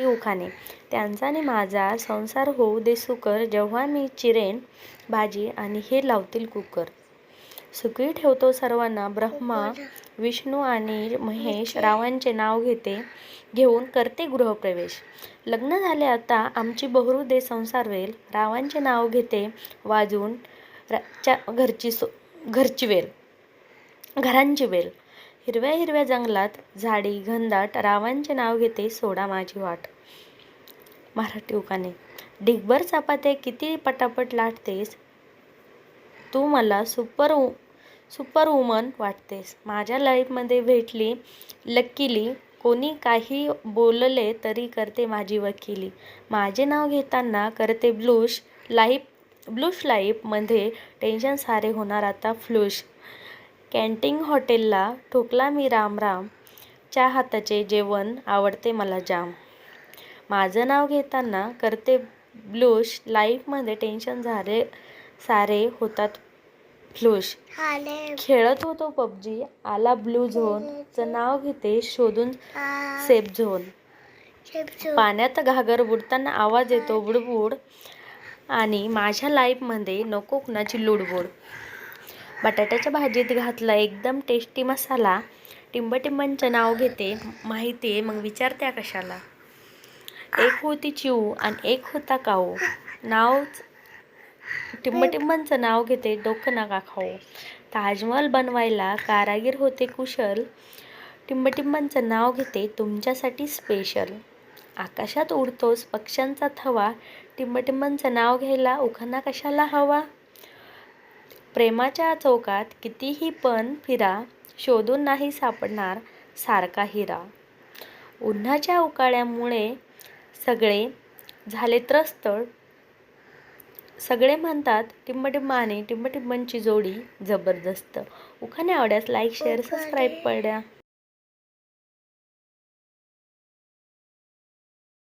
ती उखाणे. त्यांचा आणि माझा संसार होऊ दे सुकर जेव्हा मी चिरेन भाजी आणि हे लावतील कुकर. सुखी ठेवतो सर्वांना ब्रह्मा विष्णू आणि महेश रावांचे नाव घेते घेऊन करते गृहप्रवेश. लग्न झाले आता आमची बहरू दे संसार वेल. रावांचे नाव घेते वाजून रा- च्या घरची सो घरची वेल. घरांची वेल. हिरव्या हिरव्या जंगलात झाडी घनदाट रावांचे नाव घेते सोडा माझी वाट. मराठी उकाने ढिगभर चपाते किती पटापट लाटतेस? तू मला सुपर वु सुपर वुमन वाटतेस. माझ्या लाईफमध्ये भेटली लक्कीली कोणी काही बोलले तरी करते माझी वकिली. माझे नाव घेताना करते ब्लूश लाईफ ब्लूश लाईफमध्ये टेन्शन सारे होणार आता फ्लूश कॅन्टीन हॉटेलला ठोकला मी राम राम. च्या हाताचे जेवण आवडते मला जाम. माझं नाव घेताना करते ब्लूश. लाईफमध्ये टेन्शन झाले सारे होतात फ्लूश. खेळत होतो पबजी. आला ब्लू झोनचं नाव घेते शोधून सेफ झोन. पाण्यात घागर बुडताना आवाज येतो बुडबुड. आणि माझ्या लाईफमध्ये नको कुणाची लुडबुड. बटाट्याच्या भाजीत घातला एकदम टेस्टी मसाला. टिंबटिंबांचं नाव घेते माहिती आहे मग विचारत्या कशाला. एक होती चिऊ आणि एक होता काऊ. नाव टिंबटिंबांचं नाव घेते डोकं नका खाऊ. ताजमहल बनवायला कारागीर होते कुशल. टिंबटिंबांचं नाव घेते तुमच्यासाठी स्पेशल आकाशात उडतोस पक्ष्यांचा थवा. टिंबटिंबांचं नाव घ्यायला उखाना कशाला हवा? प्रेमाच्या चौकात कितीही पण फिरा शोधून नाही सापडणार सारखा हिरा. उन्हाच्या उकाड्यामुळे सगळे झाले त्रस्त. सगळे म्हणतात टिंबटिंबाने टिंबटिंबांची जोडी जबरदस्त. उखाणे आवड्यास लाईक शेअर सबस्क्राईब पड्या.